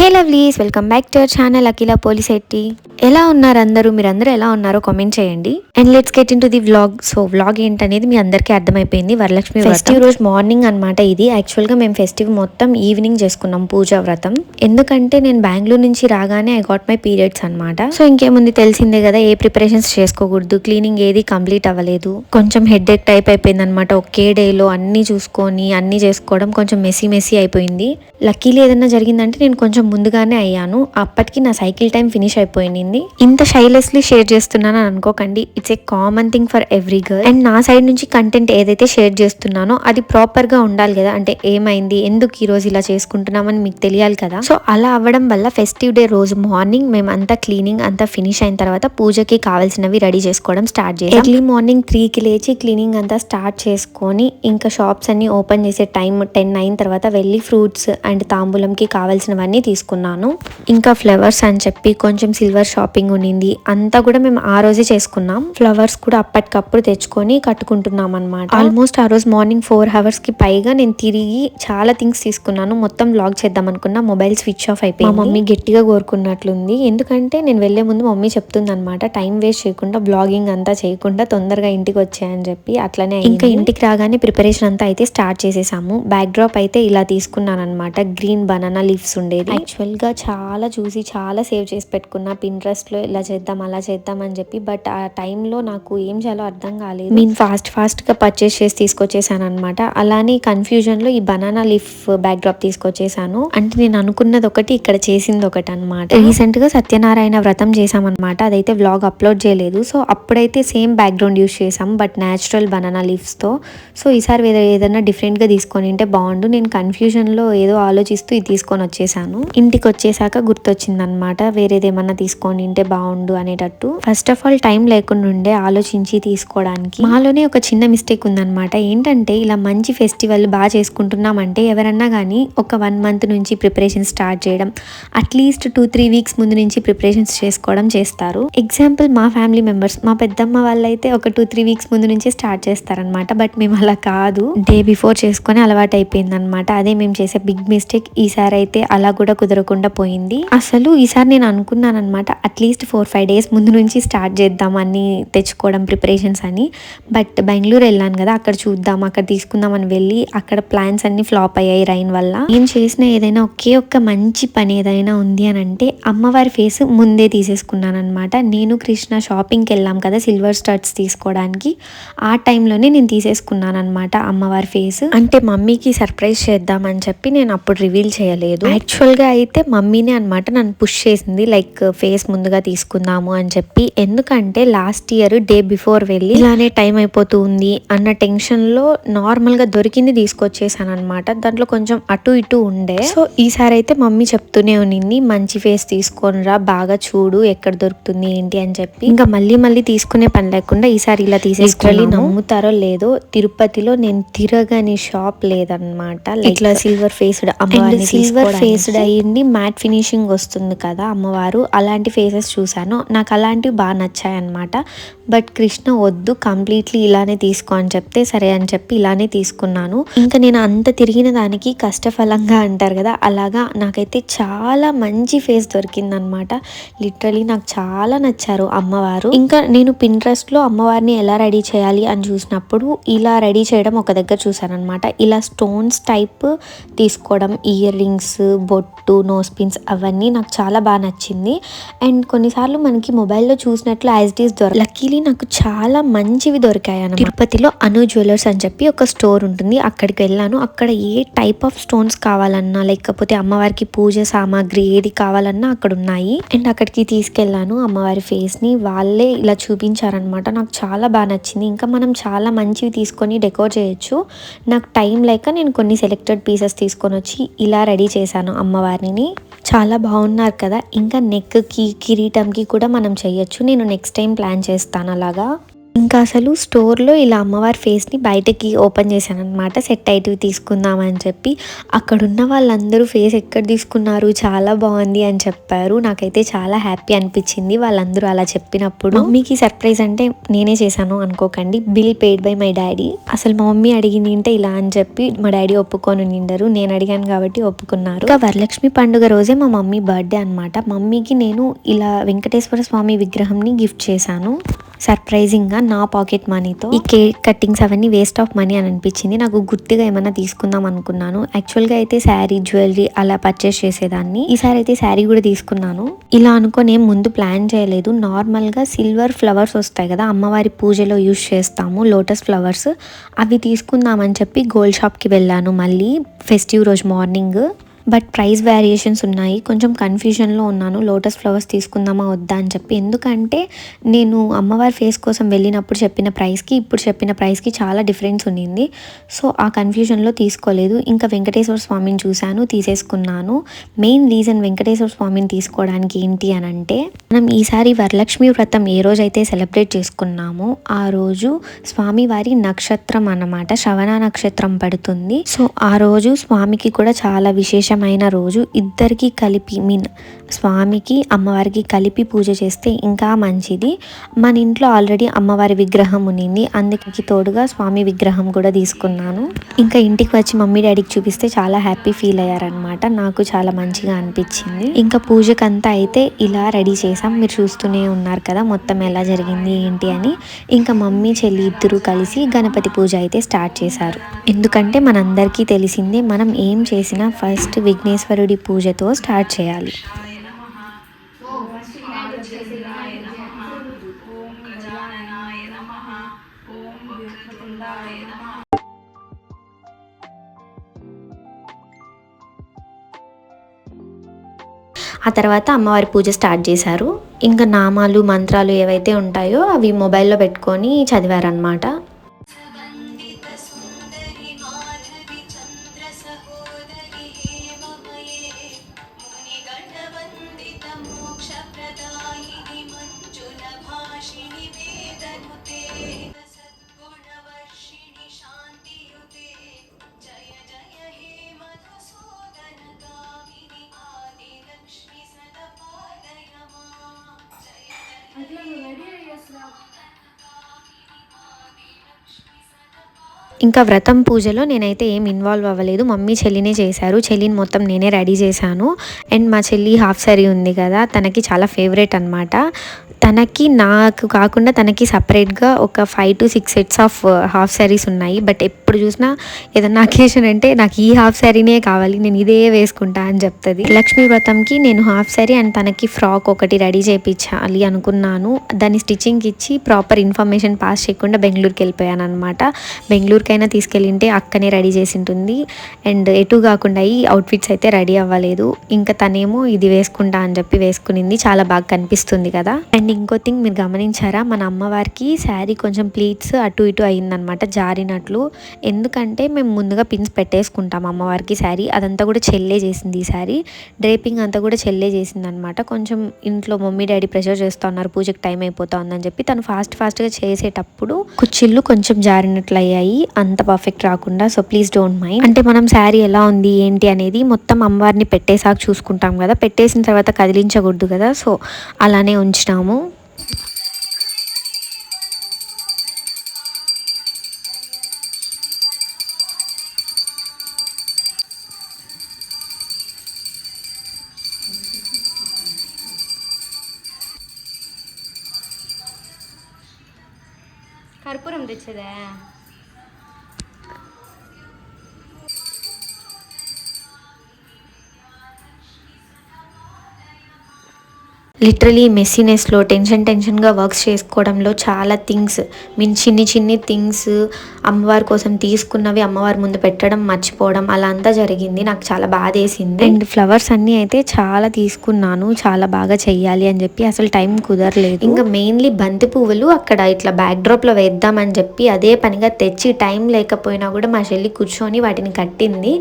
Hey lovelies welcome back to our channel Akhila Polisetty. ఎలా ఉన్నారు అందరూ? మీరందరూ ఎలా ఉన్నారో కామెంట్ చేయండి. And let's get into the vlog so vlog ఏంటనేది మీ అందరికీ అర్థమైపోయింది. వరలక్ష్మి ఫెస్టివ్ రోజు మార్నింగ్ అన్నమాట ఇది. యాక్చువల్గా మేము ఫెస్టివ్ మొత్తం ఈవినింగ్ చేసుకున్నాం పూజా వ్రతం. ఎందుకంటే నేను బెంగళూరు నుంచి రాగానే ఐ గాట్ మై పీరియడ్స్ అనమాట సో ఇంకేముంది తెలిసిందే కదా ఏ ప్రిపరేషన్స్ చేసుకోకూడదు. క్లీనింగ్ ఏది కంప్లీట్ అవ్వలేదు. కొంచెం హెడ్ ఎక్ టైప్ అయిపోయింది అనమాట ఒకే డేలో అన్ని చూసుకొని అన్ని చేసుకోవడం కొంచెం మెస్సీ మెస్సీ అయిపోయింది. లక్కీలీ ఏదైనా జరిగిందంటే నేను కొంచెం ముందుగానే అయ్యాను. అప్పటికి నా సైకిల్ టైం ఫినిష్ అయిపోయింది. ఇంత షైలెస్లీ షేర్ చేస్తున్నాను అని అనుకోకండి. It's a common thing for every girl and నా సైడ్ నుంచి కంటెంట్ ఏదైతే షేర్ చేస్తున్నానో అది ప్రాపర్గా ఉండాలి కదా. అంటే ఏమైంది? ఎందుకు ఈ రోజు ఇలా చేసుకుంటున్నామని మీకు తెలియాలి కదా. సో అలా అవ్వడం వల్ల ఫెస్టివ్ డే రోజు మార్నింగ్ మేము అంతా క్లీనింగ్ అంతా ఫినిష్ అయిన తర్వాత పూజకి కావాల్సినవి రెడీ చేసుకోవడం స్టార్ట్ చేసి ఎర్లీ మార్నింగ్ త్రీకి లేచి క్లీనింగ్ అంతా స్టార్ట్ చేసుకొని ఇంకా షాప్స్ అన్ని ఓపెన్ చేసే టైం టెన్ అయిన తర్వాత వెళ్ళి ఫ్రూట్స్ అండ్ తాంబూలంకి కావాల్సినవన్నీ తీసుకున్నాను. ఇంకా ఫ్లవర్స్ అని చెప్పి కొంచెం సిల్వర్ షాపింగ్ ఉండింది అంతా కూడా మేము ఆ రోజే చేసుకున్నాం. ఫ్లవర్స్ కూడా అప్పటికప్పుడు తెచ్చుకొని కట్టుకుంటున్నాం అనమాట ఆల్మోస్ట్ ఆ రోజు మార్నింగ్ ఫోర్ అవర్స్కి పైగా నేను తిరిగి చాలా థింగ్స్ తీసుకున్నాను. మొత్తం బ్లాగ్ చేద్దాం అనుకున్నా. మొబైల్ స్విచ్ ఆఫ్ అయిపోయింది. మా మమ్మీ గట్టిగా కోరుకున్నట్లుంది. ఎందుకంటే నేను వెళ్ళే ముందు మమ్మీ చెప్తుంది అనమాట టైం వేస్ట్ చేయకుండా బ్లాగింగ్ అంతా చేయకుండా తొందరగా ఇంటికి వచ్చాయని చెప్పి. అట్లనే ఇంకా ఇంటికి రాగానే ప్రిపరేషన్ అంతా అయితే స్టార్ట్ చేసేసాము. బ్యాక్ డ్రాప్ అయితే ఇలా తీసుకున్నాను అనమాట గ్రీన్ బనానా లీవ్స్ ఉండేది. యాక్చువల్గా చాలా చూసి చాలా సేవ్ చేసి పెట్టుకున్నా పింట్రెస్ట్ లో ఇలా చేద్దాం అలా చేద్దాం అని చెప్పి బట్ ఆ టైంలో నాకు ఏం చేయాలో అర్థం కాలేదు. నేను ఫాస్ట్ ఫాస్ట్గా పర్చేస్ చేసి తీసుకొచ్చేసాను అనమాట అలానే కన్ఫ్యూజన్లో ఈ బనానా లీఫ్ బ్యాక్ డ్రాప్ తీసుకొచ్చేసాను. అంటే నేను అనుకున్నది ఒకటి ఇక్కడ చేసింది ఒకటి అనమాట రీసెంట్గా సత్యనారాయణ వ్రతం చేసామన్నమాట అదైతే వ్లాగ్ అప్లోడ్ చేయలేదు. సో అప్పుడైతే సేమ్ బ్యాక్గ్రౌండ్ యూస్ చేసాం బట్ న్యాచురల్ బనానా లీవ్స్తో. సో ఈసారి వేరే ఏదైనా డిఫరెంట్గా తీసుకొని ఉంటే బాగుండు. నేను కన్ఫ్యూజన్లో ఏదో ఆలోచిస్తూ ఇది తీసుకొని వచ్చేసాను. ఇంటికి వచ్చేసాక గుర్తొచ్చింది అనమాట వేరేదేమన్నా తీసుకొని ఉంటే బాగుండు అనేటట్టు. ఫస్ట్ ఆఫ్ ఆల్ టైం లేకుండా ఉండే ఆలోచించి తీసుకోవడానికి. మాలోనే ఒక చిన్న మిస్టేక్ ఉందనమాట ఏంటంటే ఇలా మంచి ఫెస్టివల్ బాగా చేసుకుంటున్నామంటే ఎవరన్నా కానీ ఒక వన్ మంత్ నుంచి ప్రిపరేషన్ స్టార్ట్ చేయడం at least two three weeks ముందు నుంచి ప్రిపరేషన్స్ చేసుకోవడం చేస్తారు. ఎగ్జాంపుల్ మా ఫ్యామిలీ మెంబర్స్ మా పెద్దమ్మ వాళ్ళైతే ఒక టూ త్రీ వీక్స్ ముందు నుంచే స్టార్ట్ చేస్తారనమాట బట్ మేము అలా కాదు. డే బిఫోర్ చేసుకొని అలవాటు అయిపోయింది అనమాట అదే మేము చేసే బిగ్ మిస్టేక్ ఈసారి అయితే అలా కూడా కుదరకుండా పోయింది. అసలు ఈసారి నేను అనుకున్నాను అనమాట అట్లీస్ట్ ఫోర్ ఫైవ్ డేస్ ముందు నుంచి స్టార్ట్ చేద్దాం అన్ని తెచ్చుకోవడం ప్రిపరేషన్స్ అని. బట్ బెంగళూరు వెళ్ళాను కదా అక్కడ చూద్దాం అక్కడ తీసుకుందాం అని వెళ్ళి అక్కడ ప్లాన్స్ అన్ని ఫ్లాప్ అయ్యాయి రైన్ వల్ల. నేను చేసిన ఏదైనా ఒకే ఒక్క మంచి పని ఏదైనా ఉంది అని అంటే అమ్మవారి ఫేస్ ముందే తీసేసుకున్నాను అనమాట నేను కృష్ణ షాపింగ్కి వెళ్ళాం కదా సిల్వర్ స్టర్ట్స్ తీసుకోవడానికి. ఆ టైంలోనే నేను తీసేసుకున్నాను అనమాట అమ్మవారి ఫేస్ అంటే మమ్మీకి సర్ప్రైజ్ చేద్దామని చెప్పి నేను అప్పుడు రివీల్ చేయలేదు. యాక్చువల్గా అయితే మమ్మీనే అనమాట నన్ను పుష్ చేసింది. లైక్ ఫేస్ ముందుగా తీసుకుందాము అని చెప్పి ఎందుకంటే లాస్ట్ ఇయర్ డే బిఫోర్ వెళ్ళి ఇలానే టైం అయిపోతూ ఉంది అన్న టెన్షన్లో నార్మల్గా దొరికింది తీసుకొచ్చేసాను అనమాట దాంట్లో కొంచెం అటు ఇటు ఉండే. సో ఈసారి అయితే మమ్మీ చెప్తూనే ఉన్నింది మంచి ఫేస్ తీసుకొనిరా బాగా చూడు ఎక్కడ దొరుకుతుంది ఏంటి? అని చెప్పి. ఇంకా మళ్ళీ మళ్ళీ తీసుకునే పని లేకుండా ఈసారి ఇలా తీసేసుకోవాలి నమ్ముతారో లేదో తిరుపతిలో నేను తిరగని షాప్ లేదన్నమాట. ఇట్లా సిల్వర్ ఫేస్డ్ సిల్వర్ ఫేస్డ్ అయ్యింది మ్యాట్ ఫినిషింగ్ వస్తుంది కదా అమ్మవారు. అలాంటి ఫేసెస్ చూశాను. నాకు అలాంటివి బాగా నచ్చాయన్నమాట. బట్ కృష్ణ వద్దు కంప్లీట్లీ ఇలానే తీసుకో అని చెప్తే సరే అని చెప్పి ఇలానే తీసుకున్నాను. ఇంకా నేను అంత తిరిగిన దానికి కష్టఫలంగా అంటారు కదా అలాగా నాకైతే చాలా మంచి ఫేస్ దొరికింది అనమాట లిటరలీ నాకు చాలా నచ్చారు అమ్మవారు. ఇంకా నేను పింట్రెస్ట్లో అమ్మవారిని ఎలా రెడీ చేయాలి అని చూసినప్పుడు ఇలా రెడీ చేయడం ఒక దగ్గర చూసాను అనమాట ఇలా స్టోన్స్ టైప్ తీసుకోవడం ఇయర్ రింగ్స్ బొట్టు నోస్ పిన్స్ అవన్నీ నాకు చాలా బాగా నచ్చింది. అండ్ కొన్నిసార్లు మనకి మొబైల్లో చూసినట్లు యాజ్ డీస్ దొర లక్కీలీ నాకు చాలా మంచివి దొరికాయి అన్నమాట తిరుపతిలో అను జ్యువెలర్స్ అని చెప్పి ఒక స్టోర్ ఉంటుంది. అక్కడికి వెళ్ళాను. అక్కడ ఏ టైప్ ఆఫ్ స్టోన్స్ కావాలన్నా లేకపోతే అమ్మవారికి పూజ సామాగ్రి ఏది కావాలన్నా అక్కడ ఉన్నాయి. అండ్ అక్కడికి తీసుకెళ్ళాను. అమ్మవారి ఫేస్ని వాళ్ళే ఇలా చూపించారనమాట నాకు చాలా బాగా నచ్చింది. ఇంకా మనం చాలా మంచివి తీసుకొని డెకోర్ చేయొచ్చు. నాకు టైం లేక నేను కొన్ని సెలెక్టెడ్ పీసెస్ తీసుకొని వచ్చి ఇలా రెడీ చేశాను అమ్మవారిని. చాలా బాగున్నారు కదా. ఇంకా నెక్కి కిరీటంకి కూడా మనం చేయొచ్చు. నేను నెక్స్ట్ టైం ప్లాన్ చేస్తాను. అలాగా ఇంకా అసలు స్టోర్లో ఇలా అమ్మవారి ఫేస్ని బయటకి ఓపెన్ చేశాను అనమాట సెట్ అయితే తీసుకుందామని చెప్పి. అక్కడున్న వాళ్ళందరూ ఫేస్ ఎక్కడ తీసుకున్నారు? చాలా బాగుంది అని చెప్పారు. నాకైతే చాలా హ్యాపీ అనిపించింది వాళ్ళందరూ అలా చెప్పినప్పుడు. మమ్మీకి సర్ప్రైజ్ అంటే నేనే చేశాను అనుకోకండి. Bill paid by my daddy. అసలు మా మమ్మీ అడిగింది అంటే ఇలా అని చెప్పి మా డాడీ ఒప్పుకొని నిండరు. నేను అడిగాను కాబట్టి ఒప్పుకున్నారు. ఇంకా వరలక్ష్మి పండుగ రోజే మా మమ్మీ బర్త్డే అనమాట మమ్మీకి నేను ఇలా వెంకటేశ్వర స్వామి విగ్రహంని గిఫ్ట్ చేశాను. సర్ప్రైజింగ్గా నా పాకెట్ మనీతో ఈ కేక్ కట్టింగ్స్ అవన్నీ వేస్ట్ ఆఫ్ మనీ అని అనిపించింది. నాకు గుర్తుగా ఏమైనా తీసుకుందాం అనుకున్నాను. యాక్చువల్గా అయితే శారీ జ్యువెలరీ అలా పర్చేస్ చేసేదాన్ని. ఈసారి అయితే శారీ కూడా తీసుకున్నాను. ఇలా అనుకోనే ముందు ప్లాన్ చేయలేదు. నార్మల్గా సిల్వర్ ఫ్లవర్స్ వస్తాయి కదా అమ్మవారి పూజలో యూజ్ చేస్తాము లోటస్ ఫ్లవర్స్ అవి తీసుకుందామని చెప్పి గోల్డ్ షాప్కి వెళ్ళాను. మళ్ళీ ఫెస్టివ్ రోజు మార్నింగ్ బట్ ప్రైస్ వేరియేషన్స్ ఉన్నాయి. కొంచెం కన్ఫ్యూజన్లో ఉన్నాను. లోటస్ ఫ్లవర్స్ తీసుకుందామా వద్దా అని చెప్పి. ఎందుకంటే నేను అమ్మవారి ఫేస్ కోసం వెళ్ళినప్పుడు చెప్పిన ప్రైస్కి ఇప్పుడు చెప్పిన ప్రైస్కి చాలా డిఫరెన్స్ ఉండింది. సో ఆ కన్ఫ్యూజన్లో తీసుకోలేదు. ఇంకా వెంకటేశ్వర స్వామిని చూశాను తీసేసుకున్నాను. మెయిన్ రీజన్ వెంకటేశ్వర స్వామిని తీసుకోవడానికి ఏంటి అని అంటే మనం ఈసారి వరలక్ష్మి వ్రతం ఏ రోజైతే సెలబ్రేట్ చేసుకున్నామో ఆ రోజు స్వామివారి నక్షత్రం అన్నమాట. శ్రవణ నక్షత్రం పడుతుంది. సో ఆ రోజు స్వామికి కూడా చాలా విశేషం విశేషమైన రోజు ఇద్దరికీ కలిపి మీన్ స్వామికి అమ్మవారికి కలిపి పూజ చేస్తే ఇంకా మంచిది. మన ఇంట్లో ఆల్రెడీ అమ్మవారి విగ్రహం ఉన్నింది. అందుకే తోడుగా స్వామి విగ్రహం కూడా తీసుకున్నాను. ఇంకా ఇంటికి వచ్చి మమ్మీ డాడీకి చూపిస్తే చాలా హ్యాపీ ఫీల్ అయ్యారనమాట నాకు చాలా మంచిగా అనిపించింది. ఇంకా పూజకంతా అయితే ఇలా రెడీ చేసాం మీరు చూస్తూనే ఉన్నారు కదా మొత్తం ఎలా జరిగింది ఏంటి అని. ఇంకా మమ్మీ చెల్లి ఇద్దరు కలిసి గణపతి పూజ అయితే స్టార్ట్ చేశారు. ఎందుకంటే మనందరికీ తెలిసిందే మనం ఏం చేసినా ఫస్ట్ విఘ్నేశ్వరుడి పూజతో స్టార్ట్ చేయాలి. ఆ తర్వాత అమ్మవారి పూజ స్టార్ట్ చేశారు. ఇంకా నామాలు మంత్రాలు ఏవైతే ఉంటాయో అవి మొబైల్లో పెట్టుకొని చదివారనమాట ఇంకా వ్రతం పూజలో నేనైతే ఏం ఇన్వాల్వ్ అవ్వలేదు. మమ్మీ చెల్లినే చేశారు. చెల్లిని మొత్తం నేనే రెడీ చేశాను. అండ్ మా చెల్లి హాఫ్ సారీ ఉంది కదా తనకి చాలా ఫేవరెట్ అనమాట తనకి నాకు కాకుండా తనకి సపరేట్గా ఒక five to six sets of half saris ఉన్నాయి. బట్ ఎప్పుడు చూసినా ఏదన్నా అకేషన్ అంటే నాకు ఈ హాఫ్ శారీనే కావాలి నేను ఇదే వేసుకుంటా అని చెప్తుంది. లక్ష్మీ వ్రతంకి నేను హాఫ్ శారీ అండ్ తనకి ఫ్రాక్ ఒకటి రెడీ చేయించాలి అనుకున్నాను. దాన్ని స్టిచ్చింగ్ ఇచ్చి ప్రాపర్ ఇన్ఫర్మేషన్ పాస్ చేయకుండా బెంగళూరుకి వెళ్ళిపోయాను అనమాట బెంగళూరుకైనా తీసుకెళ్ళింటే అక్కనే రెడీ చేసి ఉంటుంది అండ్ ఎటు కాకుండా ఈ అవుట్ఫిట్స్ అయితే రెడీ అవ్వలేదు. ఇంకా తనేమో ఇది వేసుకుంటా అని చెప్పి వేసుకునింది. చాలా బాగా కనిపిస్తుంది కదా. అండ్ ఇంకో థింగ్ మీరు గమనించారా? మన అమ్మవారికి శారీ కొంచెం ప్లీట్స్ అటు ఇటు అయిందనమాట జారినట్లు. ఎందుకంటే మేము ముందుగా పిన్స్ పెట్టేసుకుంటాం అమ్మవారికి శారీ. అదంతా కూడా చెల్లే చేసింది ఈ శారీ. డ్రేపింగ్ అంతా కూడా చెల్లే చేసింది అనమాట కొంచెం ఇంట్లో మమ్మీ డాడీ ప్రెషర్ చేస్తూ ఉన్నారు పూజకి టైం అయిపోతా ఉందని చెప్పి తను ఫాస్ట్ ఫాస్ట్గా చేసేటప్పుడు కుచ్చిళ్ళు కొంచెం జారినట్లు అయ్యాయి అంత పర్ఫెక్ట్ రాకుండా. So please don't mind. అంటే మనం శారీ ఎలా ఉంది ఏంటి అనేది మొత్తం అమ్మవారిని పెట్టేసాక చూసుకుంటాం కదా. పెట్టేసిన తర్వాత కదిలించకూడదు కదా. సో అలానే ఉంచినాము. లిటరలీ మెస్సీనెస్లో టెన్షన్ టెన్షన్గా వర్క్స్ చేసుకోవడంలో చాలా థింగ్స్ మీన్ చిన్ని చిన్ని థింగ్స్ అమ్మవారి కోసం తీసుకున్నవి అమ్మవారి ముందు పెట్టడం మర్చిపోవడం అలా అంతా జరిగింది. నాకు చాలా బాధ వేసింది అండ్ ఫ్లవర్స్ అన్నీ అయితే చాలా తీసుకున్నాను. చాలా బాగా చెయ్యాలి అని చెప్పి అసలు టైం కుదరలేదు. ఇంకా మెయిన్లీ బంతి పువ్వులు అక్కడ ఇట్లా బ్యాక్ డ్రాప్లో వేద్దామని చెప్పి అదే పనిగా తెచ్చి టైం లేకపోయినా కూడా మా చెల్లి కూర్చొని వాటిని కట్టింది.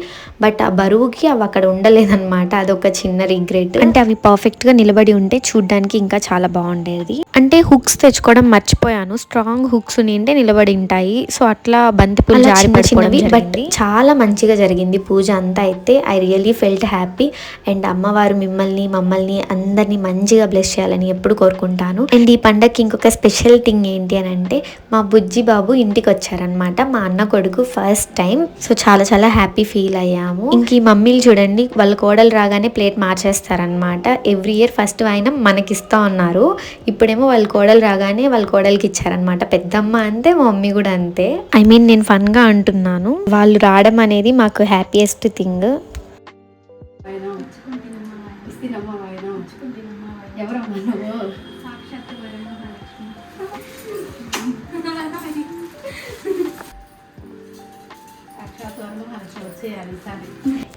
బట్ ఆ బరువుకి అవి అక్కడ ఉండలేదన్నమాట. అదొక చిన్న రిగ్రెట్ అంటే అవి పర్ఫెక్ట్గా నిలబడి ఉంటే చూడ్డానికి ఇంకా చాలా బాగుండేది. అంటే హుక్స్ తెచ్చుకోవడం మర్చిపోయాను. స్ట్రాంగ్ హుక్స్ నింటే నిలబడి ఉంటాయి. సో అట్లా బంతిపూలు అలా జారి చిన్న పడిపోవడం చిన్నవి, but జరిగింది. చాలా మంచిగా జరిగింది పూజ అంతా అయితే. I really felt happy. And అమ్మవారు మిమ్మల్ని మమ్మల్ని అందరినీ మంచిగా బ్లెస్ చేయాలని ఎప్పుడు కోరుకుంటాను. అండ్ ఈ పండగకి ఇంకొక స్పెషల్ థింగ్ ఏంటి అని అంటే మా బుజ్జి బాబు ఇంటికి వచ్చారనమాట మా అన్న కొడుకు ఫస్ట్ టైం. సో చాలా చాలా హ్యాపీ ఫీల్ అయ్యాము. ఇంక ఈ మమ్మీలు చూడండి వాళ్ళ కోడలు రాగానే ప్లేట్ మార్చేస్తారనమాట ఎవ్రీ ఇయర్ ఫస్ట్ వాయినం మనకిస్తా ఉన్నారు. ఇప్పుడేమో వాళ్ళ కోడలు రాగానే వాళ్ళ కోడలికి ఇచ్చారనమాట పెద్దమ్మ అంతే మా మమ్మీ కూడా అంతే. ఐ మీన్ నేను ఫన్గా అంటున్నాను. వాళ్ళు రావడం అనేది మాకు హ్యాపీయెస్ట్ థింగ్ వాయినం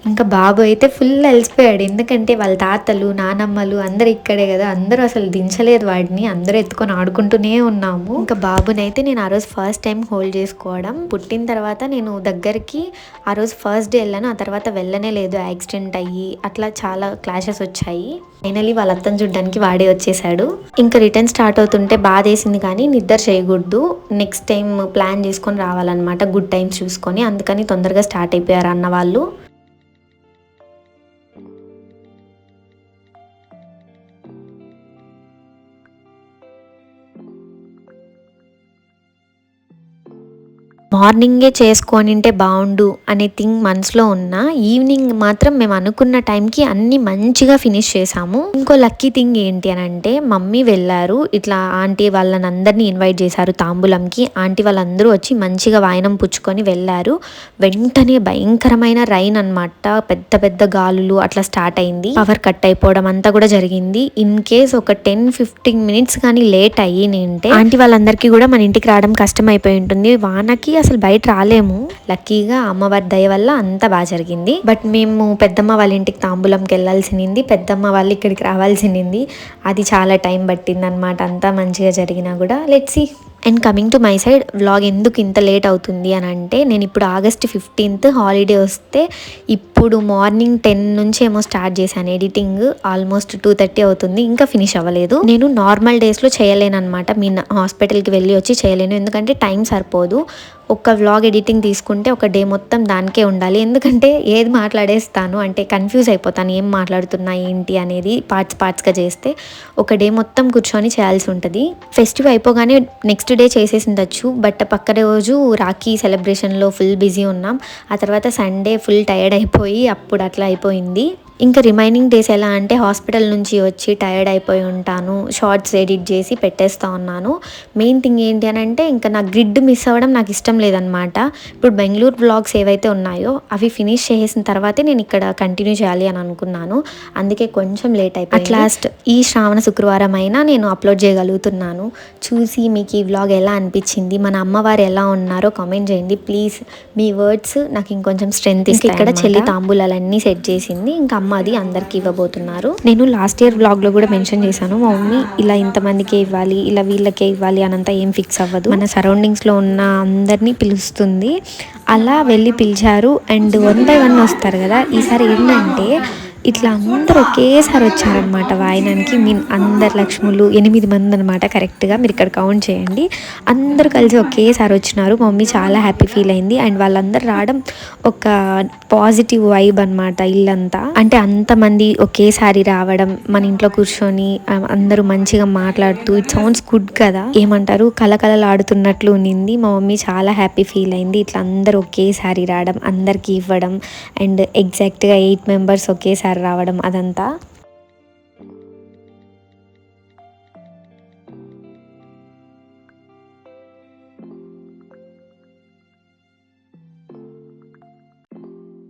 ఇంకా బాబు అయితే ఫుల్ అలసిపోయాడు. ఎందుకంటే వాళ్ళ తాతలు నానమ్మలు అందరు ఇక్కడే కదా అందరూ అసలు దించలేదు వాడిని. అందరూ ఎత్తుకొని ఆడుకుంటూనే ఉన్నాము. ఇంకా బాబునైతే నేను ఆ రోజు ఫస్ట్ టైం హోల్డ్ చేసుకోవడం. పుట్టిన తర్వాత నేను దగ్గరికి ఆ రోజు ఫస్ట్ డే వెళ్ళాను. ఆ తర్వాత వెళ్ళనే లేదు. యాక్సిడెంట్ అయ్యి అట్లా చాలా క్లాషెస్ వచ్చాయి. ఫైనలీ వాళ్ళ అత్తని చూడడానికి వాడే వచ్చేసాడు. ఇంకా రిటర్న్ స్టార్ట్ అవుతుంటే బాధ వేసింది కానీ నిద్ర చేయకూడదు. నెక్స్ట్ టైం ప్లాన్ చేసుకొని రావాలన్నమాట. గుడ్ టైమ్స్ చూసుకొని అందుకని తొందరగా స్టార్ట్ అయిపోయారు అన్న వాళ్ళు మార్నింగే చేసుకొనింటే బాగుండు అనే థింగ్ మనసులో ఉన్న ఈవినింగ్ మాత్రం మేము అనుకున్న టైంకి అన్ని మంచిగా ఫినిష్ చేసాము ఇంకో లక్కీ థింగ్ ఏంటి అని అంటే మమ్మీ వెళ్ళారు. ఇట్లా ఆంటీ వాళ్ళని అందరినీ ఇన్వైట్ చేశారు తాంబూలంకి. ఆంటీ వాళ్ళందరూ వచ్చి మంచిగా వాయనం పుచ్చుకొని వెళ్ళారు. వెంటనే భయంకరమైన రైన్ అన్నమాట. పెద్ద పెద్ద గాలులు అట్లా స్టార్ట్ అయింది. పవర్ కట్ అయిపోవడం అంతా కూడా జరిగింది. ఇన్ కేస్ ఒక టెన్ ఫిఫ్టీన్ మినిట్స్ కానీ లేట్ అయ్యి అంటే ఆంటీ వాళ్ళందరికీ కూడా మన ఇంటికి రావడం కష్టం అయిపోయి ఉంటుంది. వానకి అసలు బయట రాలేము. లక్కీగా అమ్మవారి దయ వల్ల అంతా బాగా జరిగింది. బట్ మేము పెద్దమ్మ వాళ్ళ ఇంటికి తాంబూలంకి వెళ్ళాల్సింది పెద్దమ్మ వాళ్ళు ఇక్కడికి రావాల్సింది అది చాలా టైం పట్టింది అనమాట అంతా మంచిగా జరిగినా కూడా. Let's see and coming to my side vlog ఎందుకు ఇంత లేట్ అవుతుంది అని అంటే నేను ఇప్పుడు ఆగస్ట్ ఫిఫ్టీన్త్ హాలిడే వస్తే ఇప్పుడు మార్నింగ్ టెన్ నుంచి ఏమో స్టార్ట్ చేశాను. ఎడిటింగ్ ఆల్మోస్ట్ టూ థర్టీ అవుతుంది. ఇంకా ఫినిష్ అవ్వలేదు. నేను నార్మల్ డేస్లో చేయలేను అనమాట మీ హాస్పిటల్కి వెళ్ళి వచ్చి చేయలేను. ఎందుకంటే టైం సరిపోదు. ఒక్క వ్లాగ్ ఎడిటింగ్ తీసుకుంటే ఒక డే మొత్తం దానికే ఉండాలి. ఎందుకంటే ఏది మాట్లాడేస్తాను అంటే కన్ఫ్యూజ్ అయిపోతాను. ఏం మాట్లాడుతున్నా ఏంటి అనేది పార్ట్స్ పార్ట్స్గా చేస్తే ఒక డే మొత్తం కూర్చొని చేయాల్సి ఉంటుంది. ఫెస్టివ్ అయిపోగానే నెక్స్ట్ డే చేసేసి ఉండొచ్చు. బట్ పక్క రోజు రాఖీ సెలబ్రేషన్లో ఫుల్ బిజీ ఉన్నాం. ఆ తర్వాత సండే ఫుల్ టైర్డ్ అయిపోయి అప్పుడు అట్లా అయిపోయింది. ఇంకా రిమైనింగ్ డేస్ ఎలా అంటే హాస్పిటల్ నుంచి వచ్చి టైర్డ్ అయిపోయి ఉంటాను షార్ట్స్ ఎడిట్ చేసి పెట్టేస్తా ఉన్నాను. మెయిన్ థింగ్ ఏంటి అని అంటే ఇంకా నా గ్రిడ్ మిస్ అవ్వడం నాకు ఇష్టం లేదనమాట ఇప్పుడు బెంగళూరు బ్లాగ్స్ ఏవైతే ఉన్నాయో అవి ఫినిష్ చేసిన తర్వాతే నేను ఇక్కడ కంటిన్యూ చేయాలి అని అనుకున్నాను. అందుకే కొంచెం లేట్ అయిపోయింది. అట్ లాస్ట్ ఈ శ్రావణ శుక్రవారం అయినా నేను అప్లోడ్ చేయగలుగుతున్నాను. చూసి మీకు ఈ వ్లాగ్ ఎలా అనిపించింది మన అమ్మవారు ఎలా ఉన్నారో కామెంట్ చేయండి. ప్లీజ్ మీ వర్డ్స్ నాకు ఇంకొంచెం స్ట్రెంత్ ఇక్కడ చెల్లి తాంబూలాలన్నీ సెట్ చేసింది. ఇంకా అమ్మ అది అందరికి ఇవ్వబోతున్నారు. నేను లాస్ట్ ఇయర్ బ్లాగ్లో కూడా మెన్షన్ చేశాను మా మమ్మీ ఇలా ఇంతమందికే ఇవ్వాలి ఇలా వీళ్ళకే ఇవ్వాలి అనంతా ఏం ఫిక్స్ అవ్వదు. మన సరౌండింగ్స్లో ఉన్న అందరినీ పిలుస్తుంది. అలా వెళ్ళి పిలిచారు. అండ్ వన్ బై వన్ వస్తారు కదా ఈసారి ఏంటంటే ఇట్లా అందరూ ఒకేసారి వచ్చారనమాట వాయనానికి. మీన్ అందరు లక్ష్ములు ఎనిమిది మంది అనమాట కరెక్ట్గా. మీరు ఇక్కడ కౌంట్ చేయండి. అందరూ కలిసి ఒకేసారి వచ్చినారు. మమ్మీ చాలా హ్యాపీ ఫీల్ అయింది. అండ్ వాళ్ళందరూ రావడం ఒక పాజిటివ్ వైబ్ అనమాట ఇల్లంతా. అంటే అంతమంది ఒకేసారి రావడం మన ఇంట్లో కూర్చొని అందరూ మంచిగా మాట్లాడుతూ ఇట్ సౌండ్స్ గుడ్ కదా. ఏమంటారు? కలకలలాడుతున్నట్లు ఉన్నింది. మా మమ్మీ చాలా హ్యాపీ ఫీల్ అయింది. ఇట్లా అందరూ ఒకేసారి రావడం అందరికీ ఇవ్వడం అండ్ ఎగ్జాక్ట్గా ఎయిట్ మెంబర్స్ ఒకేసారి రావడం అదంతా.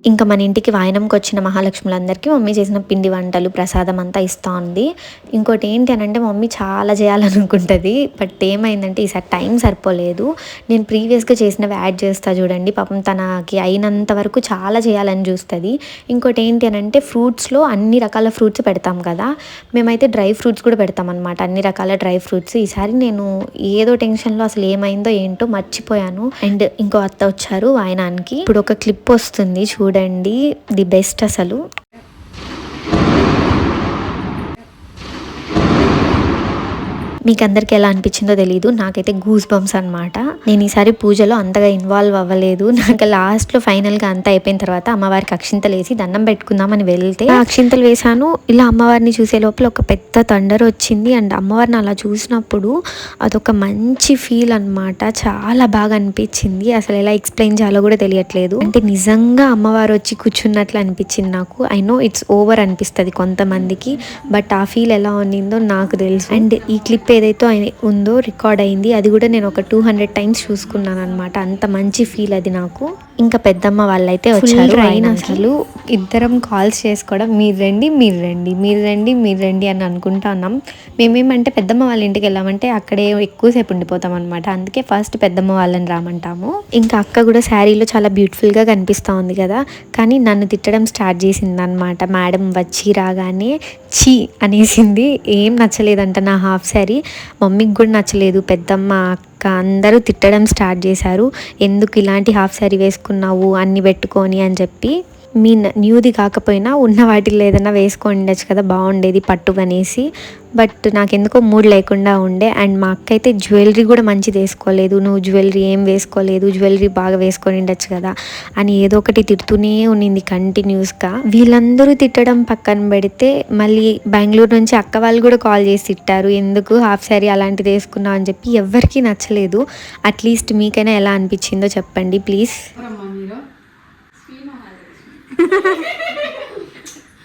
ఇంకా మన ఇంటికి వాయనంకి వచ్చిన మహాలక్ష్ములందరికీ మమ్మీ చేసిన పిండి వంటలు ప్రసాదం అంతా ఇస్తూ ఉంది. ఇంకోటి ఏంటి అని అంటే మమ్మీ చాలా చేయాలనుకుంటుంది. బట్ ఏమైందంటే ఈసారి టైం సరిపోలేదు. నేను ప్రీవియస్గా చేసినవి యాడ్ చేస్తా చూడండి. పాపం తనకి అయినంత వరకు చాలా చేయాలని చూస్తుంది. ఇంకోటి ఏంటి అని అంటే ఫ్రూట్స్లో అన్ని రకాల ఫ్రూట్స్ పెడతాం కదా. మేమైతే డ్రై ఫ్రూట్స్ కూడా పెడతాం అనమాట అన్ని రకాల డ్రై ఫ్రూట్స్. ఈసారి నేను ఏదో టెన్షన్లో అసలు ఏమైందో ఏంటో మర్చిపోయాను. అండ్ ఇంకో అత్త వచ్చారు వాయనానికి. ఇప్పుడు ఒక క్లిప్ వస్తుంది చూడండి ది బెస్ట్ అసలు. మీకు అందరికి ఎలా అనిపించిందో తెలియదు నాకైతే గూస్ బంప్స్ అనమాట నేను ఈసారి పూజలో అంతగా ఇన్వాల్వ్ అవ్వలేదు. నాకు లాస్ట్లో ఫైనల్గా అంతా అయిపోయిన తర్వాత అమ్మవారికి అక్షింతలు వేసి దండం పెట్టుకుందామని వెళ్తే అక్షింతలు వేసాను ఇలా అమ్మవారిని చూసే లోపల ఒక పెద్ద తండర్ వచ్చింది. అండ్ అమ్మవారిని అలా చూసినప్పుడు అదొక మంచి ఫీల్ అనమాట చాలా బాగా అనిపించింది. అసలు ఎలా ఎక్స్ప్లెయిన్ చేయాలో కూడా తెలియట్లేదు. అంటే నిజంగా అమ్మవారు వచ్చి కూర్చున్నట్లు అనిపించింది నాకు. ఐ నో ఇట్స్ ఓవర్ అనిపిస్తుంది కొంతమందికి. బట్ ఆ ఫీల్ ఎలా ఉన్నిందో నాకు తెలుసు. అండ్ ఈ క్లిప్ ఏదైతే ఉందో రికార్డ్ అయింది అది కూడా నేను ఒక టూ హండ్రెడ్ టైమ్స్ చూసుకున్నాను అనమాట అంత మంచి ఫీల్ అది నాకు. ఇంకా పెద్దమ్మ వాళ్ళైతే వచ్చారు ఆయన. అసలు? ఇద్దరం కాల్స్ చేసుకోవడం మీరు రండి మీరు రండి మీరు రండి మీరు రండి అని అనుకుంటా ఉన్నాం మేమేమంటే పెద్దమ్మ వాళ్ళ ఇంటికి వెళ్ళామంటే అక్కడే ఎక్కువసేపు ఉండిపోతాం అనమాట అందుకే ఫస్ట్ పెద్దమ్మ వాళ్ళని రామంటాము. ఇంకా అక్క కూడా శారీలో చాలా బ్యూటిఫుల్గా కనిపిస్తూ ఉంది కదా. కానీ నన్ను తిట్టడం స్టార్ట్ చేసింది అనమాట మేడం వచ్చి రాగానే చీ అనేసింది. ఏం నచ్చలేదంట నా హాఫ్ శారీ మమ్మీకి కూడా నచ్చలేదు. పెద్దమ్మ ఇంకా అందరూ తిట్టడం స్టార్ట్ చేశారు. ఎందుకు ఇలాంటి హాఫ్ శారీ వేసుకున్నావు? అన్ని పెట్టుకొని అని చెప్పి మీ న- న్యూది కాకపోయినా ఉన్న వాటిల్లో ఏదైనా వేసుకొని ఉండొచ్చు కదా బాగుండేది పట్టు అనేసి బట్ నాకెందుకో మూడ్ లేకుండా ఉండే. అండ్ మా అక్క అయితే జ్యువెలరీ కూడా మంచిది వేసుకోలేదు. నువ్వు జ్యువెలరీ ఏం వేసుకోలేదు జ్యువెలరీ బాగా వేసుకొని ఉండొచ్చు కదా అని ఏదో ఒకటి తిడుతూనే ఉన్నింది కంటిన్యూస్గా. వీళ్ళందరూ తిట్టడం పక్కన పెడితే మళ్ళీ బెంగళూరు నుంచి అక్క వాళ్ళు కూడా కాల్ చేసి తిట్టారు. ఎందుకు హాఫ్ శారీ అలాంటిది వేసుకున్నావు అని చెప్పి ఎవ్వరికీ నచ్చలేదు. అట్లీస్ట్ మీకైనా ఎలా అనిపించిందో చెప్పండి ప్లీజ్.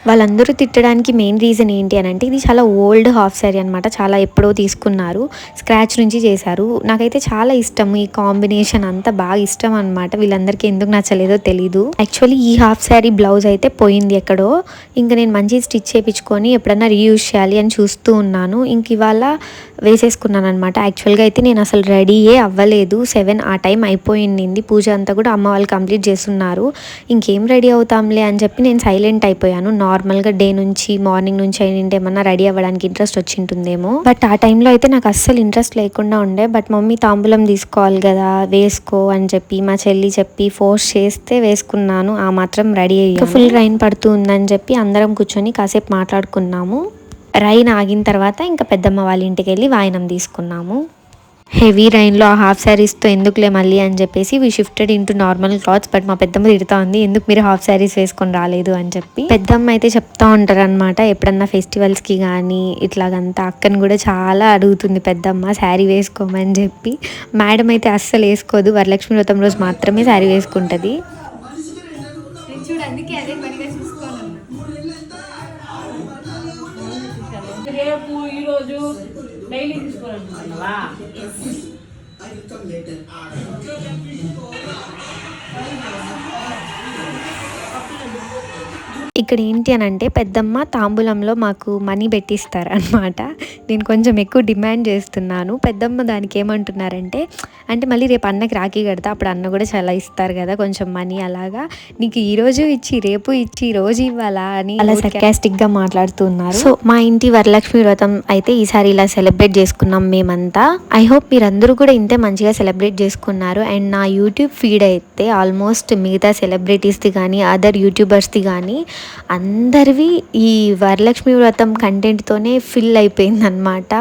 వాళ్ళందరూ తిట్టడానికి మెయిన్ రీజన్ ఏంటి అని అంటే ఇది చాలా ఓల్డ్ హాఫ్ శారీ అనమాట చాలా ఎప్పుడో తీసుకున్నారు. స్క్రాచ్ నుంచి చేశారు. నాకైతే చాలా ఇష్టం. ఈ కాంబినేషన్ అంతా బాగా ఇష్టం అనమాట వీళ్ళందరికీ ఎందుకు నచ్చలేదో తెలీదు. యాక్చువల్లీ ఈ హాఫ్ శారీ బ్లౌజ్ అయితే పోయింది ఎక్కడో. ఇంకా నేను మంచి స్టిచ్ చేయించుకొని ఎప్పుడన్నా రీయూజ్ చేయాలి అని చూస్తూ ఉన్నాను. ఇంక ఇవాళ వేసేసుకున్నాను అనమాట యాక్చువల్గా అయితే నేను అసలు రెడీయే అవ్వలేదు. సెవెన్ ఆ టైం అయిపోయింది. పూజ అంతా కూడా అమ్మ వాళ్ళు కంప్లీట్ చేస్తున్నారు. ఇంకేం రెడీ అవుతాంలే అని చెప్పి నేను సైలెంట్ అయిపోయాను. నార్మల్గా డే నుంచి మార్నింగ్ నుంచి అయినంటే ఏమన్నా రెడీ అవ్వడానికి ఇంట్రెస్ట్ వచ్చింటుందేమో. బట్ ఆ టైంలో అయితే నాకు అస్సలు ఇంట్రెస్ట్ లేకుండా ఉండే. బట్ మమ్మీ తాంబూలం తీసుకోవాలి కదా వేసుకో అని చెప్పి మా చెల్లి చెప్పి ఫోర్స్ చేస్తే వేసుకున్నాను. ఆ మాత్రం రెడీ అయ్యి ఫుల్ రైన్ పడుతూ ఉందని చెప్పి అందరం కూర్చొని కాసేపు మాట్లాడుకున్నాము. రైన్ ఆగిన తర్వాత ఇంకా పెద్దమ్మ వాళ్ళ ఇంటికి వెళ్ళి వాయినం తీసుకున్నాము. హెవీ రైన్లో ఆ హాఫ్ శారీస్తో ఎందుకులే మళ్ళీ అని చెప్పేసి we shifted into normal clothes but మా పెద్దమ్మ తిడతా ఉంది ఎందుకు మీరు హాఫ్ శారీస్ వేసుకొని రాలేదు? అని చెప్పి. పెద్దమ్మ అయితే చెప్తా ఉంటారు అనమాట ఎప్పుడన్నా ఫెస్టివల్స్కి కానీ ఇట్లాగంతా అక్కని కూడా చాలా అడుగుతుంది పెద్దమ్మ శారీ వేసుకోమని చెప్పి. మేడం అయితే అస్సలు వేసుకోదు వరలక్ష్మి వ్రతం రోజు మాత్రమే శారీ వేసుకుంటుంది. నేను చూడు అందుకే అదే ఈరోజు డైలీ తీసుకోవాలనుకుంటున్నావా ఇక్కడ ఏంటి అని అంటే పెద్దమ్మ తాంబూలంలో మాకు మనీ పెట్టిస్తారు అనమాట నేను కొంచెం ఎక్కువ డిమాండ్ చేస్తున్నాను. పెద్దమ్మ దానికి ఏమంటున్నారంటే అంటే మళ్ళీ రేపు అన్నకి రాఖీ కడతా అప్పుడు అన్న కూడా చాలా ఇస్తారు కదా కొంచెం మనీ అలాగా. నీకు ఈ రోజు ఇచ్చి రేపు ఇచ్చి రోజు ఇవ్వాలా అని అలా సర్కాస్టిక్గా మాట్లాడుతున్నారు. సో మా ఇంటి వరలక్ష్మి వ్రతం అయితే ఈసారి ఇలా సెలబ్రేట్ చేసుకున్నాం మేమంతా. ఐ హోప్ మీరందరూ కూడా ఇంతే మంచిగా సెలబ్రేట్ చేసుకున్నారు. అండ్ నా యూట్యూబ్ ఫీడ్ అయితే ఆల్మోస్ట్ మిగతా సెలబ్రిటీస్ది కానీ అదర్ యూట్యూబర్స్ది కానీ అందరివి ఈ వరలక్ష్మి వ్రతం కంటెంట్తోనే ఫిల్ అయిపోయిందనమాట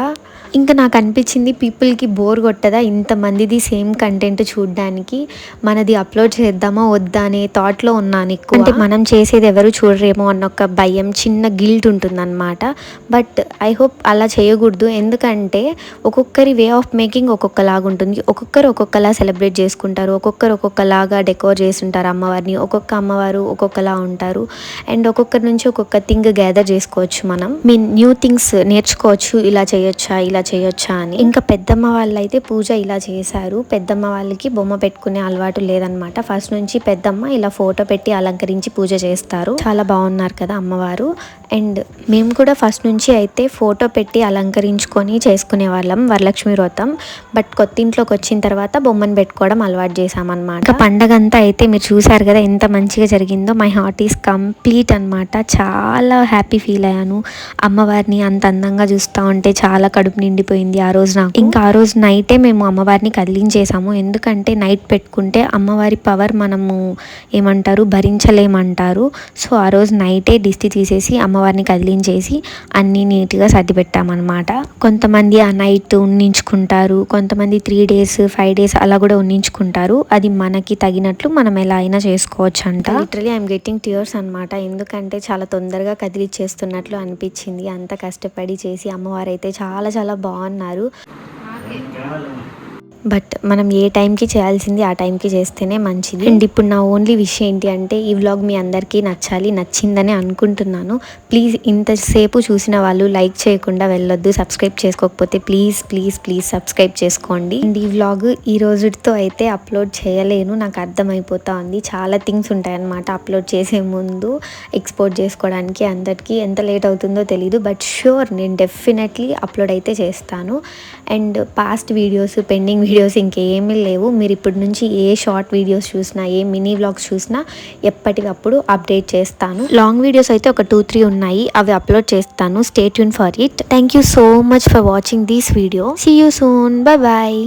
ఇంకా నాకు అనిపించింది పీపుల్కి బోర్ కొట్టదా? ఇంతమందిది సేమ్ కంటెంట్ చూడడానికి. మనది అప్లోడ్ చేద్దామా? వద్దా? అనే థాట్లో ఉన్నాను ఎక్కువ అంటే మనం చేసేది ఎవరు చూడరేమో అన్న ఒక భయం చిన్న గిల్ట్ ఉంటుందన్నమాట. బట్ ఐ హోప్ అలా చేయకూడదు. ఎందుకంటే ఒక్కొక్కరి వే ఆఫ్ మేకింగ్ ఒక్కొక్కలాగా ఉంటుంది. ఒక్కొక్కరు ఒక్కొక్కలా సెలబ్రేట్ చేసుకుంటారు. ఒక్కొక్కరు ఒక్కొక్కలాగా డెకోర్ చేస్తుంటారు అమ్మవారిని. ఒక్కొక్క అమ్మవారు ఒక్కొక్కలా ఉంటారు. అండ్ ఒక్కొక్కరి నుంచి ఒక్కొక్క థింగ్ గ్యాదర్ చేసుకోవచ్చు మనం. మీ న్యూ థింగ్స్ నేర్చుకోవచ్చు. ఇలా చేయొచ్చా? ఇలా చేయొచ్చా అని. ఇంకా పెద్దమ్మ వాళ్ళు అయితే పూజ ఇలా చేశారు. పెద్దమ్మ వాళ్ళకి బొమ్మ పెట్టుకునే అలవాటు లేదనమాట. ఫస్ట్ నుంచి పెద్దమ్మ ఇలా ఫోటో పెట్టి అలంకరించి పూజ చేస్తారు. చాలా బాగున్నారు కదా అమ్మవారు. అండ్ మేము కూడా ఫస్ట్ నుంచి అయితే ఫోటో పెట్టి అలంకరించుకొని చేసుకునే వాళ్ళం వరలక్ష్మి వ్రతం. బట్ కొత్త ఇంట్లోకి వచ్చిన తర్వాత బొమ్మను పెట్టుకోవడం అలవాటు చేసామన్నమాట పండగ అంతా అయితే మీరు చూసారు కదా ఎంత మంచిగా జరిగిందో. మై హార్ట్ ఈస్ కంప్లీట్ అన్నమాట. చాలా హ్యాపీ ఫీల్ అయ్యాను. అమ్మవారిని అంత అందంగా చూస్తూ ఉంటే చాలా కడుపు నిండిపోయింది ఆ రోజు నాకు. ఇంకా ఆ రోజు నైటే మేము అమ్మవారిని కదిలించేసాము ఎందుకంటే నైట్ పెట్టుకుంటే అమ్మవారి పవర్ మనము ఏమంటారు? భరించలేమంటారు. సో ఆ రోజు నైటే దిష్టి తీసేసి అమ్మవారిని కదిలించేసి అన్నీ నీట్గా సర్దిపెట్టామన్నమాట. కొంతమంది ఆ నైట్ ఉండించుకుంటారు కొంతమంది త్రీ డేస్ ఫైవ్ డేస్ అలా కూడా ఉండించుకుంటారు అది మనకి తగినట్లు మనం ఎలా అయినా చేసుకోవచ్చు అంట లిటరలీ ఐఎమ్ గెట్టింగ్ టియర్స్ అనమాట ఎందుకంటే చాలా తొందరగా కదిలిచ్చేస్తున్నట్లు అనిపించింది. అంత కష్టపడి చేసి అమ్మవారు అయితే చాలా చాలా బాగున్నారు. బట్ మనం ఏ టైంకి చేయాల్సింది ఆ టైంకి చేస్తేనే మంచిది. అండ్ ఇప్పుడు నా ఓన్లీ విషయం ఏంటి అంటే ఈ వ్లాగ్ మీ అందరికీ నచ్చాలి నచ్చిందని అనుకుంటున్నాను. ప్లీజ్ ఇంతసేపు చూసిన వాళ్ళు లైక్ చేయకుండా వెళ్ళొద్దు సబ్స్క్రైబ్ చేసుకోకపోతే ప్లీజ్ ప్లీజ్ ప్లీజ్ సబ్స్క్రైబ్ చేసుకోండి. అండ్ ఈ వ్లాగ్ ఈ రోజుతో అయితే అప్లోడ్ చేయలేను నాకు అర్థమైపోతా ఉంది చాలా థింగ్స్ ఉంటాయన్నమాట అప్లోడ్ చేసే ముందు ఎక్స్పోర్ట్ చేసుకోవడానికి అందరికీ ఎంత లేట్ అవుతుందో తెలీదు బట్ షూర్ నేను డెఫినెట్లీ అప్లోడ్ అయితే చేస్తాను. And past videos pending videos videos ఇంకేమీ లేవు. మీరు ఇప్పటి నుంచి ఏ షార్ట్ వీడియోస్ చూసినా ఏ మినీ వ్లాగ్స్ చూసినా ఎప్పటికప్పుడు అప్డేట్ చేస్తాను. లాంగ్ వీడియోస్ అయితే ఒక టూ త్రీ ఉన్నాయి. అవి అప్లోడ్ చేస్తాను. State Yoon for it thank you so much for watching this video see you soon bye bye